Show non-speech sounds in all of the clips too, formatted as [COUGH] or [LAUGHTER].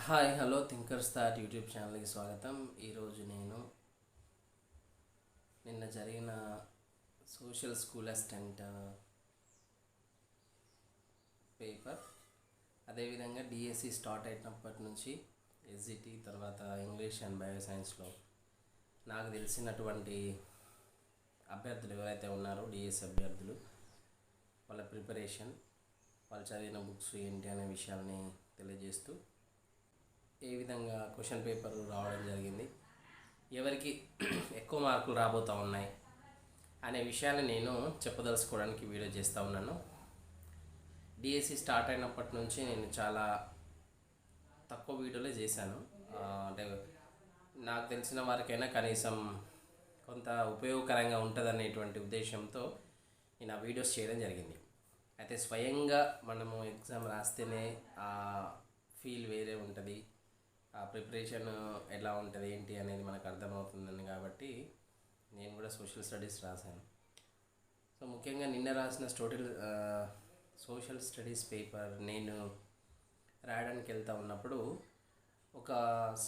Hi hello thinkers thought YouTube ఛానల్కి స్వాగతం. ఈరోజు నేను నిన్న జరిగిన సోషల్ స్కూల్ అసిస్టెంట్ పేపర్ అదేవిధంగా డిఎస్సి స్టార్ట్ అయినప్పటి నుంచి ఎస్జిటి తర్వాత ఇంగ్లీష్ అండ్ బయో సైన్స్లో నాకు తెలిసినటువంటి అభ్యర్థులు ఎవరైతే ఉన్నారో డిఎస్సి అభ్యర్థులు వాళ్ళ ప్రిపరేషన్ వాళ్ళు చదివిన బుక్స్ ఏంటి అనే విషయాల్ని తెలియజేస్తూ ఏ విధంగా క్వశ్చన్ పేపర్ రావడం జరిగింది? ఎవరికి ఎక్కువ మార్కులు రాబోతూ ఉన్నాయి? అనే విషయాన్ని నేను చెప్పదలుచుకోవడానికి వీడియో చేస్తూ ఉన్నాను. డిఎస్సి స్టార్ట్ అయినప్పటి నుంచి నేను చాలా తక్కువ వీడియోలే చేశాను. అంటే నాకు తెలిసిన వారికైనా కనీసం కొంత ఉపయోగకరంగా ఉంటుందనేటువంటి ఉద్దేశంతో నేను ఆ వీడియోస్ చేయడం జరిగింది. అయితే స్వయంగా మనము ఎగ్జామ్ రాస్తేనే ఆ ఫీల్ వేరే ఉంటుంది. ఆ ప్రిపరేషన్ ఎలా ఉంటుంది ఏంటి అనేది మనకు అర్థమవుతుందని కాబట్టి నేను కూడా సోషల్ స్టడీస్ రాశాను. సో ముఖ్యంగా నిన్న రాసిన స్టోటల్ సోషల్ స్టడీస్ పేపర్ నేను రాయడానికి వెళ్తా ఉన్నప్పుడు ఒక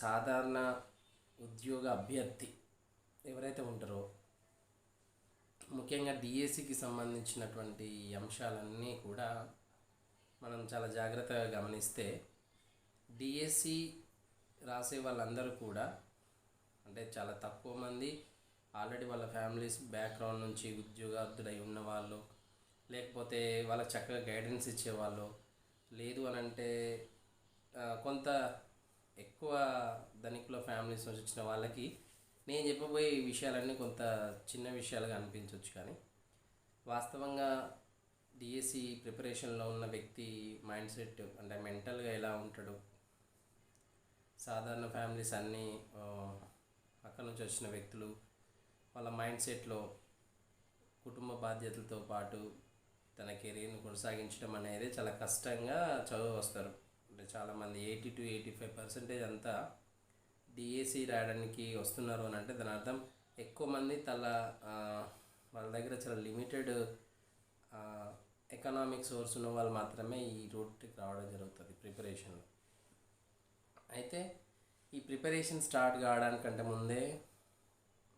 సాధారణ ఉద్యోగ అభ్యర్థి ఎవరైతే ఉంటారో ముఖ్యంగా డిఎస్సికి సంబంధించినటువంటి అంశాలన్నీ కూడా మనం చాలా జాగ్రత్తగా గమనిస్తే డిఎస్సి రాసే వాళ్ళందరూ కూడా అంటే చాలా తక్కువ మంది ఆల్రెడీ వాళ్ళ ఫ్యామిలీస్ బ్యాక్గ్రౌండ్ నుంచి ఉద్యోగార్థులై ఉన్నవాళ్ళు లేకపోతే వాళ్ళకి చక్కగా గైడెన్స్ ఇచ్చేవాళ్ళు. లేదు అని అంటే కొంత ఎక్కువ ధనికుల ఫ్యామిలీస్ నుంచి వచ్చిన వాళ్ళకి నేను చెప్పబోయే విషయాలన్నీ కొంత చిన్న విషయాలుగా అనిపించవచ్చు కానీ వాస్తవంగా డిఎస్సి ప్రిపరేషన్లో ఉన్న వ్యక్తి మైండ్ సెట్ అంటే మెంటల్గా ఎలా ఉంటాడు సాధారణ ఫ్యామిలీస్ అన్నీ ఆ, అక్కడ నుంచి వచ్చిన వ్యక్తులు వాళ్ళ మైండ్ సెట్లో కుటుంబ బాధ్యతలతో పాటు తన కెరీర్ని కొనసాగించడం అనేది చాలా కష్టంగా చదువు వస్తారు అంటే చాలామంది eighty to eighty five percentage అంతా డిఏసి రాయడానికి వస్తున్నారు అని అంటే దాని అర్థం ఎక్కువ మంది తల వాళ్ళ దగ్గర చాలా లిమిటెడ్ ఎకనామిక్ సోర్స్ ఉన్న వాళ్ళు మాత్రమే ఈ రూట్కి రావడం జరుగుతుంది ప్రిపరేషన్లో. అయితే ఈ ప్రిపరేషన్ స్టార్ట్ కావడానికంటే ముందే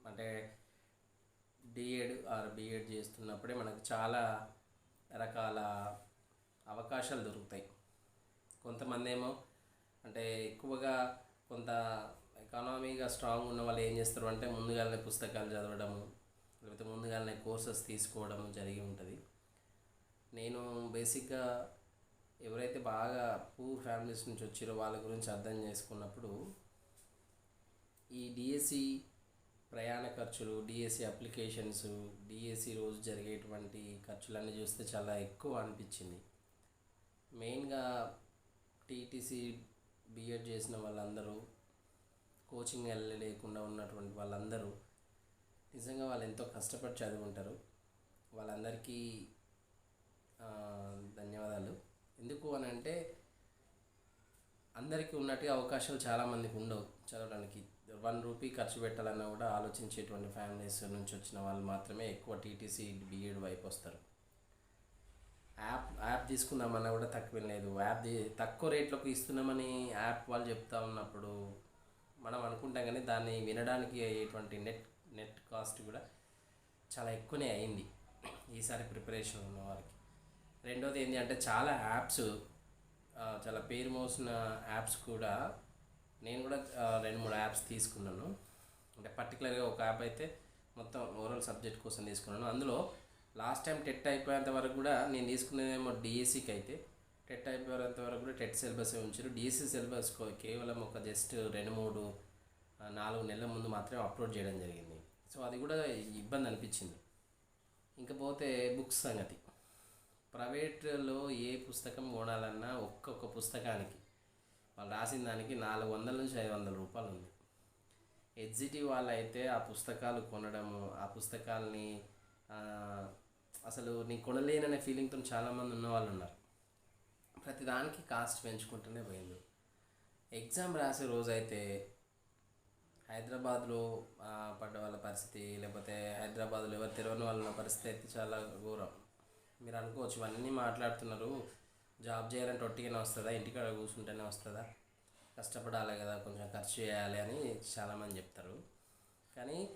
అంటే డిఎడ్ ఆర్ బిఎడ్ చేస్తున్నప్పుడే మనకు చాలా రకాల అవకాశాలు దొరుకుతాయి. కొంతమంది ఏమో అంటే ఎక్కువగా కొంత ఎకానమీగా స్ట్రాంగ్ ఉన్న వాళ్ళు ఏం చేస్తారు అంటే ముందుగానే పుస్తకాలు చదవడము లేకపోతే ముందుగానే కోర్సెస్ తీసుకోవడం జరిగి ఉంటుంది. నేను బేసిక్గా ఎవరైతే బాగా పూర్ ఫ్యామిలీస్ నుంచి వచ్చారో వాళ్ళ గురించి అర్థం చేసుకున్నప్పుడు ఈ డిఎస్సి ప్రయాణ ఖర్చులు డిఎస్సి అప్లికేషన్స్ డిఎస్సి రోజు జరిగేటువంటి ఖర్చులన్నీ చూస్తే చాలా ఎక్కువ అనిపించింది. మెయిన్గా టీటీసీ బిఎడ్ చేసిన వాళ్ళందరూ కోచింగ్ వెళ్ళలేకుండా ఉన్నటువంటి వాళ్ళందరూ నిజంగా వాళ్ళు ఎంతో కష్టపడి చదువుకుంటారు. వాళ్ళందరికీ ధన్యవాదాలు. ఎందుకు అని అంటే అందరికీ ఉన్నట్టుగా అవకాశాలు చాలామందికి ఉండవు చదవడానికి. వన్ రూపీ ఖర్చు పెట్టాలన్నా కూడా ఆలోచించేటువంటి ఫ్యామిలీస్ నుంచి వచ్చిన వాళ్ళు మాత్రమే ఎక్కువ టీటీసీ బీఎడ్ వైపు వస్తారు. యాప్ యాప్ తీసుకుందామన్నా కూడా తక్కువేం లేదు. యాప్ తక్కువ రేట్లకు ఇస్తున్నామని యాప్ వాళ్ళు చెప్తా ఉన్నప్పుడు మనం అనుకుంటాం కానీ దాన్ని వినడానికి అయ్యేటువంటి నెట్ నెట్ కాస్ట్ కూడా చాలా ఎక్కువనే అయింది. ఈసారి ప్రిపరేషన్ ఉన్న వారికి. రెండోది ఏంటి అంటే చాలా యాప్స్ చాలా పేరు మోసిన యాప్స్ కూడా నేను కూడా రెండు మూడు యాప్స్ తీసుకున్నాను. అంటే పర్టికులర్గా ఒక యాప్ అయితే మొత్తం ఓవరాల్ సబ్జెక్ట్ కోసం తీసుకున్నాను. అందులో లాస్ట్ టైం టెట్ అయిపోయేంత వరకు కూడా నేను తీసుకునేదేమో డిఎస్సికి అయితే. టెట్ అయిపోయేంత వరకు కూడా టెట్ సిలబస్ ఉంచారు. డిఎస్సి సిలబస్ కేవలం ఒక జస్ట్ రెండు మూడు నాలుగు నెలల ముందు మాత్రమే అప్లోడ్ చేయడం జరిగింది. సో అది కూడా ఇబ్బంది అనిపించింది. ఇంకపోతే బుక్స్ సంగతి. ప్రైవేట్లో ఏ పుస్తకం కొనాలన్నా ఒక్కొక్క పుస్తకానికి. వాళ్ళు రాసిన దానికి నాలుగు వందల నుంచి ఐదు వందల రూపాయలు ఉంది. ఎగ్జిటి వాళ్ళు అయితే ఆ పుస్తకాలు కొనడము ఆ పుస్తకాలని అసలు నేను కొనలేననే ఫీలింగ్తో చాలామంది ఉన్న వాళ్ళు ఉన్నారు ప్రతిదానికి కాస్ట్ పెంచుకుంటూనే పోయింది ఎగ్జామ్ రాసే రోజైతే హైదరాబాద్లో పడ్డ వాళ్ళ పరిస్థితి లేకపోతే హైదరాబాద్లో ఎవరు తెరవని వాళ్ళ పరిస్థితి అయితే చాలా ఘోరం. మీరు అనుకోవచ్చు ఇవన్నీ మాట్లాడుతున్నారు. జాబ్ చేయాలంటే ఒట్టిగానే వస్తుందా? ఇంటికాడ కూర్చుంటేనే వస్తుందా? కష్టపడాలి కదా కొంచెం ఖర్చు చేయాలి అని చాలామంది చెప్తారు. కానీ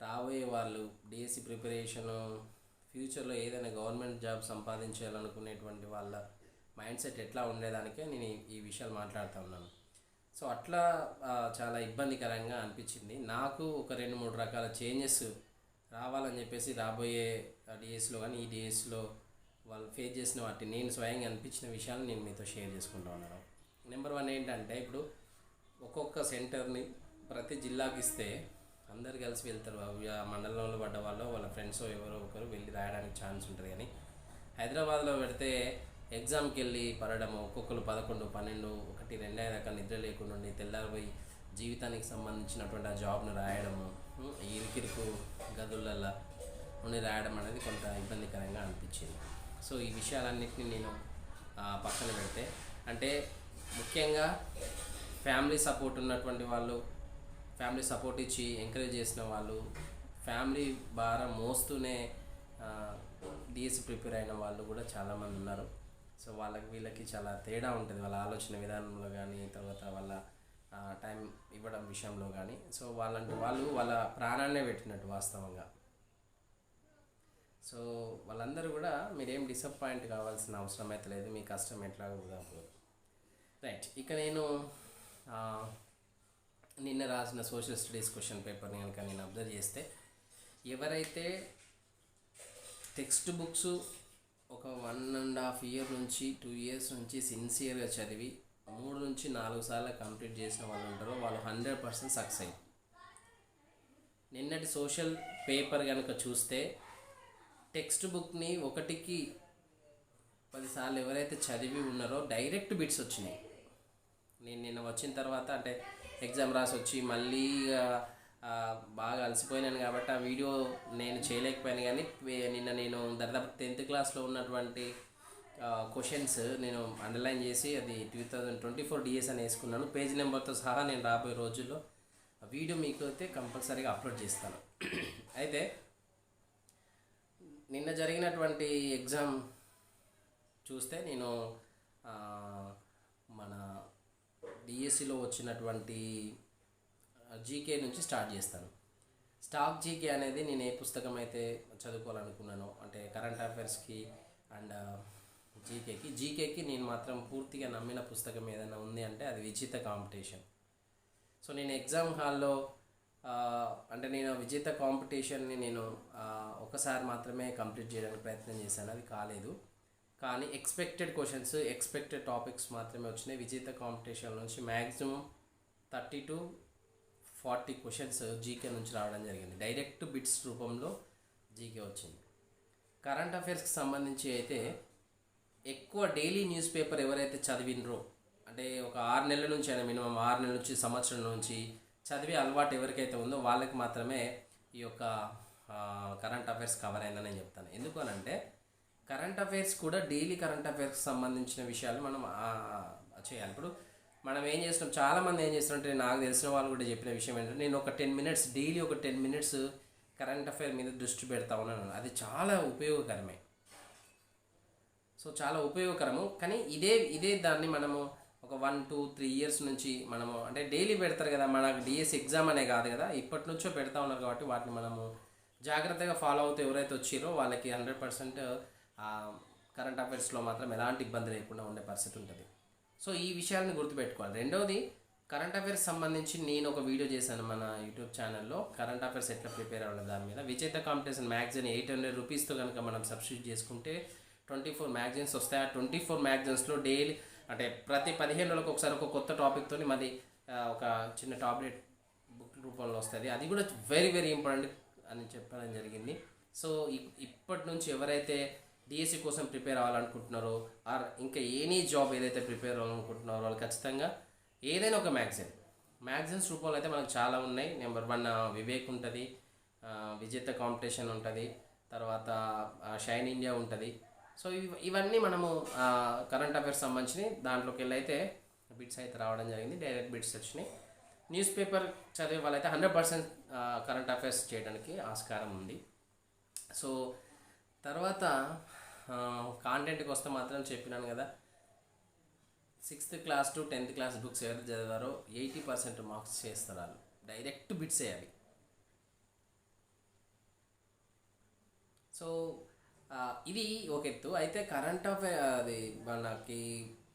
రాబోయే వాళ్ళు డిఎస్సి ప్రిపరేషను ఫ్యూచర్లో ఏదైనా గవర్నమెంట్ జాబ్ సంపాదించాలనుకునేటువంటి వాళ్ళ మైండ్ సెట్ ఎట్లా ఉండేదానికే నేను ఈ- విషయాలు మాట్లాడుతూ ఉన్నాను. సో అట్లా చాలా ఇబ్బందికరంగా అనిపించింది. నాకు ఒక రెండు మూడు రకాల చేంజెస్ రావాలని చెప్పేసి రాబోయే డిఎస్లో కానీ ఈ డిఎస్లో వాళ్ళు ఫేస్ చేసిన వాటి నేను స్వయంగా అనిపించిన విషయాలు నేను మీతో షేర్ చేసుకుంటా ఉన్నాను. నెంబర్ వన్ ఏంటంటే ఇప్పుడు ఒక్కొక్క సెంటర్ని ప్రతి జిల్లాకి ఇస్తే అందరు కలిసి వెళ్తారు. ఆ మండలంలో పడ్డ వాళ్ళు వాళ్ళ ఫ్రెండ్స్ ఎవరో ఒకరు వెళ్ళి రాయడానికి ఛాన్స్ ఉంటుంది కానీ హైదరాబాద్లో పెడితే ఎగ్జామ్కి వెళ్ళి పడడము ఒక్కొక్కరు పదకొండు పన్నెండు ఒకటి రెండు దాకా నిద్ర లేకుండా ఉండి తెల్లారిపోయి జీవితానికి సంబంధించినటువంటి ఆ జాబ్ను రాయడము ఇరుకిరుకు గదులల్లో ఉండి రాయడం అనేది కొంత ఇబ్బందికరంగా అనిపించింది. సో ఈ విషయాలన్నింటినీ నేను పక్కన పెడితే. అంటే ముఖ్యంగా ఫ్యామిలీ సపోర్ట్ ఉన్నటువంటి వాళ్ళు ఫ్యామిలీ సపోర్ట్ ఇచ్చి ఎంకరేజ్ చేసిన వాళ్ళు ఫ్యామిలీ భారం మోస్తూనే డిఎస్సి ప్రిపేర్ అయిన వాళ్ళు కూడా చాలామంది ఉన్నారు. సో వాళ్ళకి వీళ్ళకి చాలా తేడా ఉంటుంది. వాళ్ళ ఆలోచన విధానంలో కానీ తర్వాత వాళ్ళ టైం ఇవ్వడం విషయంలో కానీ సో వాళ్ళంటే వాళ్ళు వాళ్ళ ప్రాణాన్నే పెట్టినట్టు వాస్తవంగా. సో వాళ్ళందరూ కూడా మీరేం డిసప్పాయింట్ కావాల్సిన అవసరం అయితే లేదు మీ కష్టం ఎట్లా వృధా రైట్ ఇక నేను నిన్న రాసిన సోషల్ స్టడీస్ క్వశ్చన్ పేపర్ని కనుక నేను అబ్జర్వ్ చేస్తే ఎవరైతే టెక్స్ట్ బుక్స్ ఒక వన్ అండ్ హాఫ్ ఇయర్ నుంచి టూ ఇయర్స్ నుంచి సిన్సియర్గా చదివి మూడు నుంచి నాలుగు సార్లు కంప్లీట్ చేసిన వాళ్ళు ఉంటారో వాళ్ళు హండ్రెడ్ పర్సెంట్ సక్సెస్ నిన్నటి సోషల్ పేపర్ కనుక చూస్తే టెక్స్ట్ బుక్ని ఒకటికి పదిసార్లు ఎవరైతే చదివి ఉన్నారో డైరెక్ట్ బిట్స్ వచ్చినాయి. నేను నిన్న వచ్చిన తర్వాత అంటే ఎగ్జామ్ రాసి వచ్చి మళ్ళీ బాగా అలసిపోయినాను కాబట్టి ఆ వీడియో నేను చేయలేకపోయాను కానీ నిన్న నేను దాదాపు టెన్త్ క్లాస్లో ఉన్నటువంటి క్వశ్చన్స్ నేను అండర్లైన్ చేసి అది two thousand twenty four DS అని వేసుకున్నాను. పేజ్ నెంబర్తో సహా నేను రాబోయే రోజుల్లో వీడియో మీకు అయితే కంపల్సరీగా అప్లోడ్ చేస్తాను. [CLEARS THROAT] అయితే నిన్న జరిగినటువంటి ఎగ్జామ్ చూస్తే నేను మన డిఎస్సిలో వచ్చినటువంటి జీకే నుంచి స్టార్ట్ చేస్తాను. స్టాక్ జీకే అనేది నేను ఏ పుస్తకం అయితే చదువుకోవాలనుకున్నానో అంటే కరెంట్ అఫైర్స్కి అండ్ జీకేకి జీకేకి నేను మాత్రం పూర్తిగా నమ్మిన పుస్తకం ఏదైనా ఉంది అంటే అది విచిత కాంపిటీషన్. సో నేను ఎగ్జామ్ హాల్లో అంటే నేను విజేత కాంపిటీషన్ని నేను ఒకసారి మాత్రమే కంప్లీట్ చేయడానికి ప్రయత్నం చేశాను. అది కాలేదు. కానీ ఎక్స్పెక్టెడ్ క్వశ్చన్స్ ఎక్స్పెక్టెడ్ టాపిక్స్ మాత్రమే వచ్చినాయి. విజేత కాంపిటీషన్ నుంచి maximum thirty to forty questions GK నుంచి రావడం జరిగింది. డైరెక్ట్ బిట్స్ రూపంలో జీకే వచ్చింది. కరెంట్ అఫైర్స్కి సంబంధించి అయితే ఎక్కువ డైలీ న్యూస్ పేపర్ ఎవరైతే చదివినరో అంటే ఒక ఆరు నెలల నుంచి అయినా మినిమం ఆరు నెలల నుంచి సంవత్సరం నుంచి చదివే అలవాటు ఎవరికైతే ఉందో వాళ్ళకి మాత్రమే ఈ యొక్క కరెంట్ అఫైర్స్ కవర్ అయిందని నేను చెప్తాను. ఎందుకు కరెంట్ అఫైర్స్ కూడా డైలీ కరెంట్ అఫైర్స్కి సంబంధించిన విషయాలు మనం చేయాలి. ఇప్పుడు మనం ఏం చేస్తున్నాం? చాలామంది ఏం చేస్తున్నారంటే నాకు తెలిసిన వాళ్ళు కూడా చెప్పిన విషయం ఏంటంటే నేను ఒక టెన్ మినిట్స్ డైలీ ఒక టెన్ మినిట్స్ కరెంట్ అఫైర్ మీద దృష్టి పెడతా ఉన్నాను. అది చాలా ఉపయోగకరమే. సో చాలా ఉపయోగకరము. కానీ ఇదే ఇదే దాన్ని మనము ఒక వన్ టూ త్రీ ఇయర్స్ నుంచి మనము అంటే డైలీ పెడతారు కదా మనకు డిఎస్ ఎగ్జామ్ అనే కాదు కదా ఇప్పటి నుంచో పెడతా ఉన్నారు కాబట్టి వాటిని మనము జాగ్రత్తగా ఫాలో అవుతూ ఎవరైతే వచ్చిరో వాళ్ళకి హండ్రెడ్ పర్సెంట్ కరెంట్ అఫైర్స్లో మాత్రం ఎలాంటి ఇబ్బంది లేకుండా ఉండే పరిస్థితి ఉంటుంది. సో ఈ విషయాలను గుర్తుపెట్టుకోవాలి. రెండవది కరెంట్ అఫైర్స్ సంబంధించి నేను ఒక వీడియో చేశాను మన యూట్యూబ్ ఛానల్లో కరెంట్ అఫైర్స్ ఎట్లా ప్రిపేర్ అవ్వడం దాని మీద. Vijetha competition magazine eight hundred రూపీస్తో కనుక మనం సబ్స్టిట్యూట్ చేసుకుంటే ట్వంటీ ఫోర్ మ్యాగజైన్స్ వస్తాయి. ఆ ట్వంటీ ఫోర్ మ్యాగజైన్స్లో డైలీ అంటే ప్రతి పదిహేను రోజులకు ఒకసారి ఒక కొత్త టాపిక్తో మళ్ళీ ఒక చిన్న టాబ్లెట్ బుక్ రూపంలో వస్తుంది. అది కూడా వెరీ వెరీ ఇంపార్టెంట్ అని చెప్పడం జరిగింది. సో ఇప్పటి నుంచి ఎవరైతే డిఎస్సి కోసం ప్రిపేర్ అవ్వాలనుకుంటున్నారో ఆర్ ఇంకా ఎనీ జాబ్ ఏదైతే ప్రిపేర్ అవ్వాలనుకుంటున్నారో వాళ్ళు ఖచ్చితంగా ఏదైనా ఒక మ్యాగజైన్ మ్యాగజైన్స్ రూపంలో అయితే మనకు చాలా ఉన్నాయి. నెంబర్ వన్ వివేక్ ఉంటుంది విజేత కాంపిటీషన్ ఉంటుంది తర్వాత షైన్ ఇండియా ఉంటుంది. సో ఇవన్నీ మనము కరెంట్ అఫైర్స్ సంబంధించి దాంట్లోకి వెళ్ళి అయితే బిట్స్ అయితే రావడం జరిగింది డైరెక్ట్ బిట్స్ వచ్చినాయి. న్యూస్ పేపర్ చదివే వాళ్ళైతే హండ్రెడ్ పర్సెంట్ కరెంట్ అఫైర్స్ చేయడానికి ఆస్కారం ఉంది. సో తర్వాత కాంటెంట్కి వస్తే మాత్రం చెప్పినాను కదా. Sixth class to tenth class books ఎవరు చదివారో ఎయిటీ పర్సెంట్ మార్క్స్ చేస్తారు వాళ్ళు. డైరెక్ట్ బిట్స్ వేయాలి సో ఇది ఒక ఎత్తు. అయితే కరెంట్ ఆఫ్ అది మనకి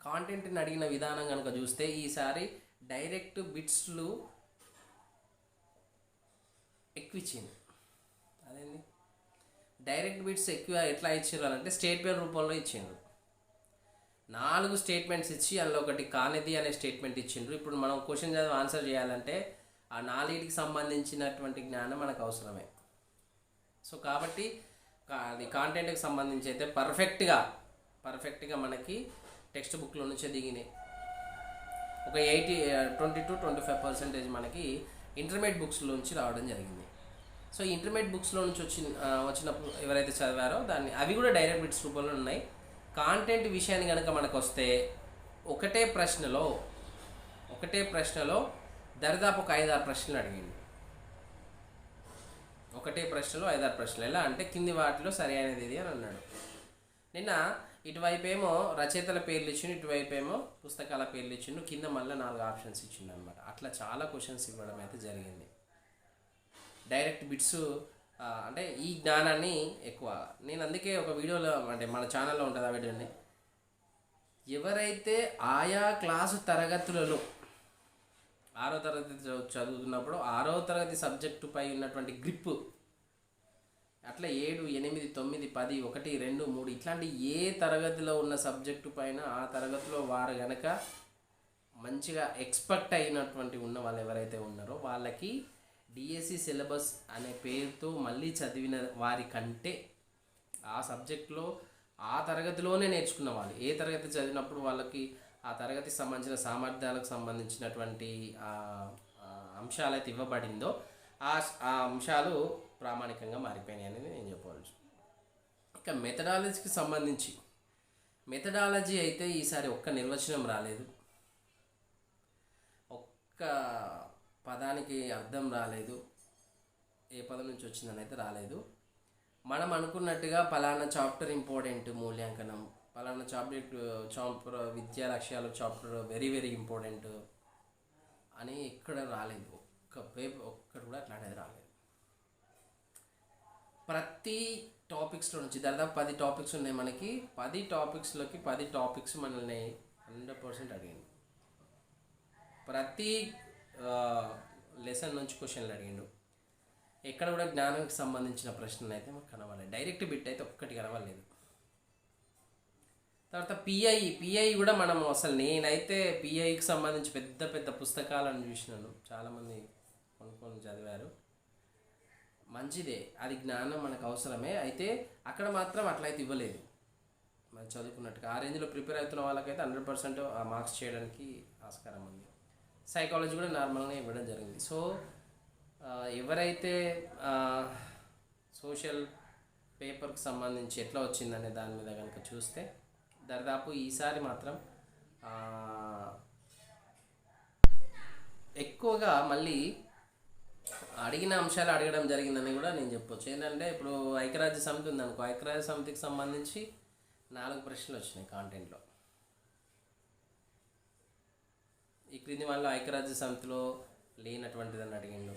కాంటెంట్ని అడిగిన విధానం కనుక చూస్తే ఈసారి డైరెక్ట్ బిట్స్లు ఎక్కువ ఇచ్చింది అదేంది? డైరెక్ట్ బిట్స్ ఎక్కువ ఎట్లా ఇచ్చారు అంటే స్టేట్ పేర్ రూపంలో ఇచ్చిండ్రు నాలుగు స్టేట్మెంట్స్ ఇచ్చి అందులో ఒకటి కానిది అనే స్టేట్మెంట్ ఇచ్చిండ్రు ఇప్పుడు మనం క్వశ్చన్ చదివి ఆన్సర్ చేయాలంటే ఆ నాలుగిటికి సంబంధించినటువంటి జ్ఞానం మనకు అవసరమే. సో కాబట్టి అది కాంటెంట్కి సంబంధించి అయితే పర్ఫెక్ట్గా పర్ఫెక్ట్గా మనకి టెక్స్ట్ బుక్లో నుంచే దిగినాయి. ఒక eighty twenty to twenty five percentage మనకి ఇంటర్మీడియట్ బుక్స్లో నుంచి రావడం జరిగింది. సో ఇంటర్మీడియట్ బుక్స్లో నుంచి వచ్చిన వచ్చినప్పుడు ఎవరైతే చదివారో దాన్ని అవి కూడా డైరెక్ట్ బిట్స్ రూపంలో ఉన్నాయి. కాంటెంట్ విషయాన్ని కనుక మనకు వస్తే ఒకటే ప్రశ్నలో ఒకటే ప్రశ్నలో దరిదాపు ఒక ఐదారు ప్రశ్నలు అడిగింది. ఒకటే ప్రశ్నలు ఐదారు ప్రశ్నలు. ఎలా అంటే కింది వాటిలో సరి అయినది ఇది అని అన్నాడు. నిన్న ఇటువైపు ఏమో రచయితల పేర్లు ఇచ్చిండు ఇటువైపు ఏమో పుస్తకాల పేర్లు ఇచ్చిండు కింద మళ్ళీ నాలుగు ఆప్షన్స్ ఇచ్చిండు అనమాట అట్లా చాలా క్వశ్చన్స్ ఇవ్వడం అయితే జరిగింది. డైరెక్ట్ బిట్స్ అంటే ఈ జ్ఞానాన్ని ఎక్కువ. నేను అందుకే ఒక వీడియోలో అంటే మన ఛానల్లో ఉంటుంది ఆ వీడియోని. ఎవరైతే ఆయా క్లాసు తరగతులలో ఆరో తరగతి చదువు- చదువుతున్నప్పుడు ఆరో తరగతి సబ్జెక్టు పై ఉన్నటువంటి గ్రిప్ అట్లా ఏడు ఎనిమిది తొమ్మిది పది ఒకటి రెండు మూడు ఇట్లాంటి ఏ తరగతిలో ఉన్న సబ్జెక్టు పైన ఆ తరగతిలో వారు గనక మంచిగా ఎక్స్పెక్ట్ అయినటువంటి ఉన్న వాళ్ళు ఎవరైతే ఉన్నారో వాళ్ళకి డిఎస్సి సిలబస్ అనే పేరుతో మళ్ళీ చదివిన వారి కంటే ఆ సబ్జెక్ట్లో ఆ తరగతిలోనే నేర్చుకున్న వాళ్ళు. ఏ తరగతి చదివినప్పుడు వాళ్ళకి ఆ తరగతికి సంబంధించిన సామర్థ్యాలకు సంబంధించినటువంటి అంశాలైతే అంశాలు అయితే ఇవ్వబడిందో ఆ ఆ అంశాలు ప్రామాణికంగా మారిపోయినాయి అనేది నేను చెప్పవచ్చు ఇక మెథడాలజీకి సంబంధించి మెథడాలజీ అయితే ఈసారి ఒక్క నిర్వచనం రాలేదు. ఒక్క పదానికి అర్థం రాలేదు. ఏ పదం నుంచి వచ్చిందని అయితే రాలేదు. మనం అనుకున్నట్టుగా పలానా చాప్టర్ ఇంపార్టెంట్ మూల్యాంకనం పలానా చాప్టర్ చాప్టర్ విద్యా లక్ష్యాలు చాప్టర్ వెరీ వెరీ ఇంపార్టెంట్ అని ఎక్కడ రాలేదు. ఒక్క పేపర్ ఒక్కటి కూడా అట్లాంటిది రాలేదు. ప్రతి టాపిక్స్లో నుంచి దాదాపు పది టాపిక్స్ ఉన్నాయి మనకి. పది టాపిక్స్లోకి పది టాపిక్స్ మనల్ని హండ్రెడ్ పర్సెంట్ అడిగింది ప్రతి లెసన్ నుంచి క్వశ్చన్లు అడిగిండు. ఎక్కడ కూడా జ్ఞానానికి సంబంధించిన ప్రశ్నలు అయితే మాకు కనవాలి డైరెక్ట్ బిట్ అయితే ఒక్కటి కనవలేదు తర్వాత పిఐ పిఐ కూడా మనం అసలు నేనైతే పిఐకి సంబంధించి పెద్ద పెద్ద పుస్తకాలను చూసినాను. చాలామంది కొనుక్కొని చదివారు. మంచిదే. అది జ్ఞానం మనకు అవసరమే. అయితే అక్కడ మాత్రం అట్లయితే ఇవ్వలేదు. మనం చదువుకున్నట్టుగా. ఆ రేంజ్లో ప్రిపేర్ అవుతున్న వాళ్ళకైతే హండ్రెడ్ పర్సెంట్ ఆ మార్క్స్ చేయడానికి ఆస్కారం ఉంది. సైకాలజీ కూడా నార్మల్గా ఇవ్వడం జరిగింది. సో ఎవరైతే సోషల్ పేపర్కి సంబంధించి ఎట్లా వచ్చిందనే దాని మీద కనుక చూస్తే దాదాపు ఈసారి మాత్రం ఎక్కువగా మళ్ళీ అడిగిన అంశాలు అడగడం జరిగిందని కూడా నేను చెప్పొచ్చు. ఏంటంటే ఇప్పుడు ఐక్యరాజ్య సమితి ఉందనుకో ఐక్యరాజ్య సమితికి సంబంధించి నాలుగు ప్రశ్నలు వచ్చినాయి కాంటెంట్లో ఈ క్రింది వాళ్ళు ఐక్యరాజ్య సమితిలో లేనటువంటిదని అడిగిండు.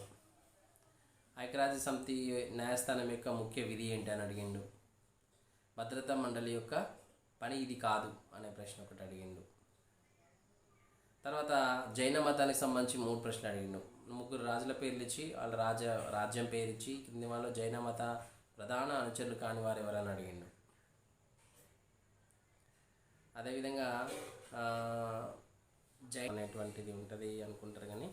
ఐక్యరాజ్య సమితి న్యాయస్థానం యొక్క ముఖ్య విధి ఏంటి అని అడిగిండు. భద్రతా మండలి యొక్క పని ఇది కాదు అనే ప్రశ్న ఒకటి అడిగిండు. తర్వాత జైన మతానికి సంబంధించి మూడు ప్రశ్నలు అడిగిండు. ముగ్గురు రాజుల పేర్లు ఇచ్చి వాళ్ళ రాజ రాజ్యం పేరు ఇచ్చి కింది వాళ్ళు జైన మత ప్రధాన అనుచరులు కాని వారు ఎవరని అడిగిండు. అదేవిధంగా ఆ, జైన్ అనేటువంటిది ఉంటుంది అనుకుంటారు కానీ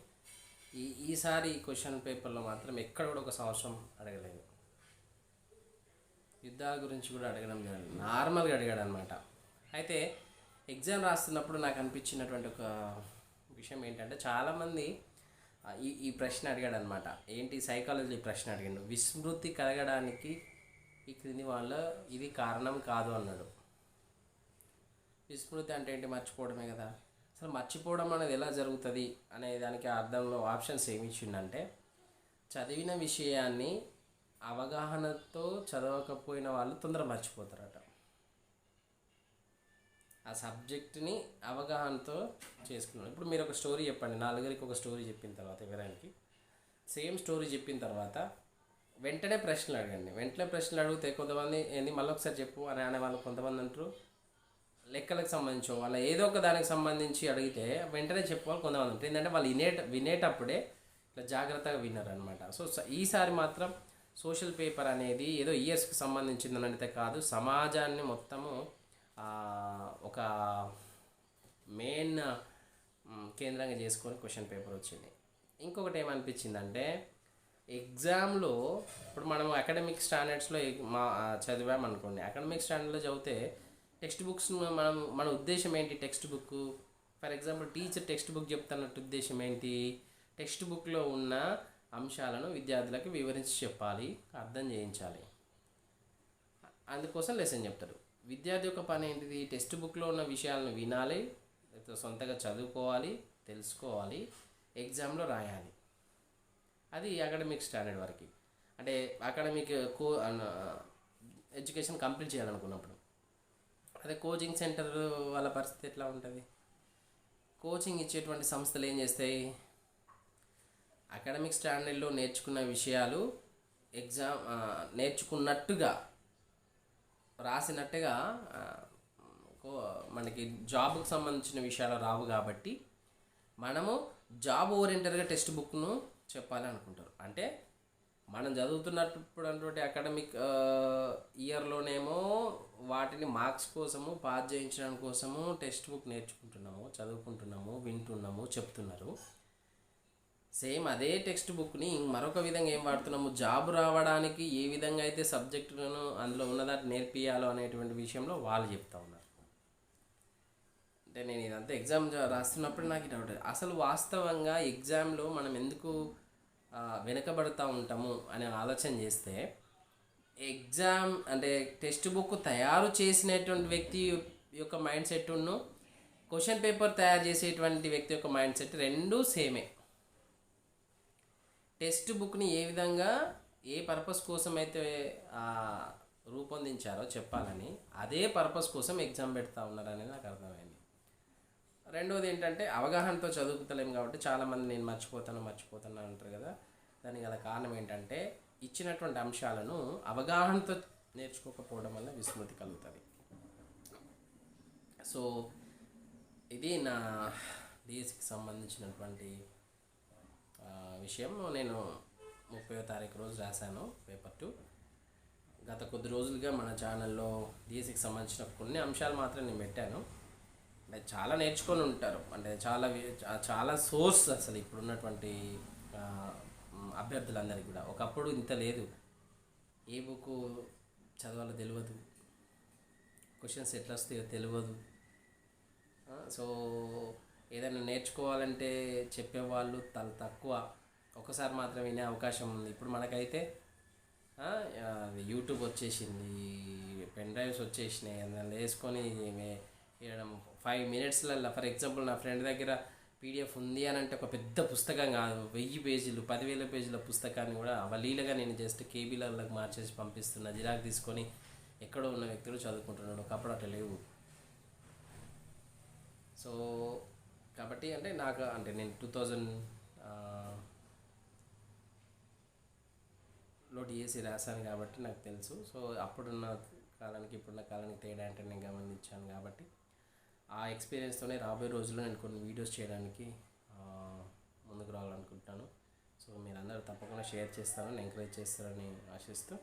ఈ ఈసారి క్వశ్చన్ పేపర్లో మాత్రం ఎక్కడ కూడా ఒక సంవత్సరం అడగలేదు. యుద్ధాల గురించి కూడా అడగడం జరిగింది నార్మల్గా అడిగాడు అనమాట అయితే ఎగ్జామ్ రాస్తున్నప్పుడు నాకు అనిపించినటువంటి ఒక విషయం ఏంటంటే చాలామంది ఈ ఈ ప్రశ్న అడిగాడు అనమాట ఏంటి సైకాలజీ ప్రశ్న అడిగాడు. విస్మృతి కలగడానికి ఈ క్రింది వాళ్ళ ఇది కారణం కాదు అన్నాడు. విస్మృతి అంటే ఏంటి మర్చిపోవడమే కదా? అసలు మర్చిపోవడం అనేది ఎలా జరుగుతుంది అనే దానికి అర్థంలో ఆప్షన్స్ ఏమి ఇచ్చిండంటే చదివిన విషయాన్ని అవగాహనతో చదవకపోయిన వాళ్ళు తొందర మర్చిపోతారట. ఆ సబ్జెక్ట్ని అవగాహనతో చేసుకున్నాను ఇప్పుడు మీరు ఒక స్టోరీ చెప్పండి. నలుగురికి ఒక స్టోరీ చెప్పిన తర్వాత ఎవరానికి? సేమ్ స్టోరీ చెప్పిన తర్వాత వెంటనే ప్రశ్నలు అడగండి. వెంటనే ప్రశ్నలు అడిగితే కొంతమంది ఏంది? మళ్ళీ ఒకసారి చెప్పు అని అనే వాళ్ళు కొంతమంది అంటారు. లెక్కలకు సంబంధించి వాళ్ళ ఏదో ఒక దానికి సంబంధించి అడిగితే వెంటనే చెప్పుకోవాలి కొంతమంది ఉంటారు ఏంటంటే వాళ్ళు వినేట వినేటప్పుడే ఇట్లా జాగ్రత్తగా విన్నారు అనమాట సో ఈసారి మాత్రం సోషల్ పేపర్ అనేది ఏదో ఇయర్స్కి సంబంధించింది అంటే కాదు సమాజాన్ని మొత్తము ఒక మెయిన్ కేంద్రంగా చేసుకొని క్వశ్చన్ పేపర్ వచ్చింది. ఇంకొకటి ఏమనిపించిందంటే ఎగ్జామ్లో ఇప్పుడు మనం అకాడమిక్ స్టాండర్డ్స్లో మా చదివామనుకోండి అకాడమిక్ స్టాండర్డ్లో చదివితే టెక్స్ట్ బుక్స్ మనం మన ఉద్దేశం ఏంటి text book for example teacher text book చెప్తున్నట్టు ఉద్దేశం ఏంటి? టెక్స్ట్ బుక్లో ఉన్న అంశాలను విద్యార్థులకు వివరించి చెప్పాలి అర్థం చేయించాలి. అందుకోసం లెసన్ చెప్తారు. విద్యార్థి యొక్క పని ఏంటిది? టెక్స్ట్ బుక్లో ఉన్న విషయాలను వినాలి లేకపోతే సొంతగా చదువుకోవాలి తెలుసుకోవాలి ఎగ్జామ్లో రాయాలి. అది అకాడమిక్ స్టాండర్డ్ వరకు. అంటే అకాడమిక్ కో ఎడ్యుకేషన్ కంప్లీట్ చేయాలనుకున్నప్పుడు. అదే కోచింగ్ సెంటర్ వాళ్ళ పరిస్థితి ఎట్లా ఉంటుంది? కోచింగ్ ఇచ్చేటువంటి సంస్థలు ఏం చేస్తాయి? అకాడమిక్ స్టాండర్డ్లో నేర్చుకున్న విషయాలు ఎగ్జామ్ నేర్చుకున్నట్టుగా రాసినట్టుగా కో- మనకి జాబ్కి సంబంధించిన విషయాలు రావు కాబట్టి మనము జాబ్ ఓరియంటెడ్గా టెక్స్ట్ బుక్ను చెప్పాలనుకుంటారు. అంటే మనం చదువుతున్నప్పుడు అటువంటి అకాడమిక్ ఇయర్లోనేమో వాటిని మార్క్స్ కోసము పాస్ చేయించడం కోసము టెక్స్ట్ బుక్ నేర్చుకుంటున్నాము చదువుకుంటున్నాము వింటున్నాము చెప్తున్నారు. సేమ్ అదే టెక్స్ట్ బుక్ని మరొక విధంగా ఏం వాడుతున్నాము? జాబ్ రావడానికి ఏ విధంగా అయితే సబ్జెక్టులను అందులో ఉన్నదాన్ని నేర్పియాలో అనేటువంటి విషయంలో వాళ్ళు చెప్తా ఉన్నారు. అంటే నేను ఇదంతా ఎగ్జామ్ రాస్తున్నప్పుడు నాకు డౌట్ అసలు వాస్తవంగా ఎగ్జామ్లో మనం ఎందుకు వెనుకబడతా ఉంటాము అనే ఆలోచన చేస్తే ఎగ్జామ్ అంటే టెక్స్ట్ బుక్ తయారు చేసినటువంటి వ్యక్తి యొక్క మైండ్ సెట్ను క్వశ్చన్ పేపర్ తయారు చేసేటువంటి వ్యక్తి యొక్క మైండ్ సెట్ రెండూ సేమే. టెక్స్ట్ బుక్ని ఏ విధంగా ఏ పర్పస్ కోసం అయితే రూపొందించారో చెప్పాలని అదే పర్పస్ కోసం ఎగ్జామ్ పెడతా ఉన్నారని నాకు అర్థమైంది. రెండోది ఏంటంటే అవగాహనతో చదువుతలేం కాబట్టి చాలామంది నేను మర్చిపోతాను మర్చిపోతాను అంటారు కదా. దానికి గల కారణం ఏంటంటే ఇచ్చినటువంటి అంశాలను అవగాహనతో నేర్చుకోకపోవడం వల్ల విస్మృతి కలుగుతుంది. సో ఇది నా డిఎస్సికి సంబంధించినటువంటి విషయం నేను ముప్పై తారీఖు రోజు రాశాను పేపర్ టూ. గత కొద్ది రోజులుగా మన ఛానల్లో డిఎస్సికి సంబంధించిన కొన్ని అంశాలు మాత్రం నేను పెట్టాను. అంటే చాలా నేర్చుకొని ఉంటారు. అంటే చాలా చాలా సోర్స్ అసలు ఇప్పుడున్నటువంటి అభ్యర్థులందరికీ కూడా. ఒకప్పుడు ఇంత లేదు. ఏ బుక్ చదవాలో తెలియదు క్వశ్చన్స్ ఎట్లా వస్తాయో తెలియదు సో ఏదైనా నేర్చుకోవాలంటే చెప్పేవాళ్ళు తల తక్కువ. ఒకసారి మాత్రం వినే అవకాశం ఉంది. ఇప్పుడు మనకైతే యూట్యూబ్ వచ్చేసింది పెన్ డ్రైవ్స్ వచ్చేసినాయి అందులో వేసుకొని వేయడం ఫైవ్ మినిట్స్లలో ఫర్ ఎగ్జాంపుల్ నా ఫ్రెండ్ దగ్గర పీడిఎఫ్ ఉంది అని అంటే ఒక పెద్ద పుస్తకం కాదు. వెయ్యి పేజీలు పదివేల పేజీల పుస్తకాన్ని కూడా అవలీలగా నేను జస్ట్ కేబీలలోకి మార్చేసి పంపిస్తున్నా. జిరాక్ తీసుకొని ఎక్కడో ఉన్న వ్యక్తులు చదువుకుంటున్నాడు. ఒకప్పుడు అట్లా లేవు. సో కాబట్టి అంటే నాకు అంటే నేను టూ థౌజండ్ లో డిఎస్సి రాశాను కాబట్టి నాకు తెలుసు. సో అప్పుడున్న కాలానికి ఇప్పుడున్న కాలానికి తేడా అంటే నేను గమనించాను కాబట్టి ఆ ఎక్స్పీరియన్స్తోనే రాబోయే రోజుల్లో నేను కొన్ని వీడియోస్ చేయడానికి ముందుకు రావాలనుకుంటున్నాను సో మీరందరూ తప్పకుండా షేర్ చేస్తారని ఎంకరేజ్ చేస్తారని ఆశిస్తూ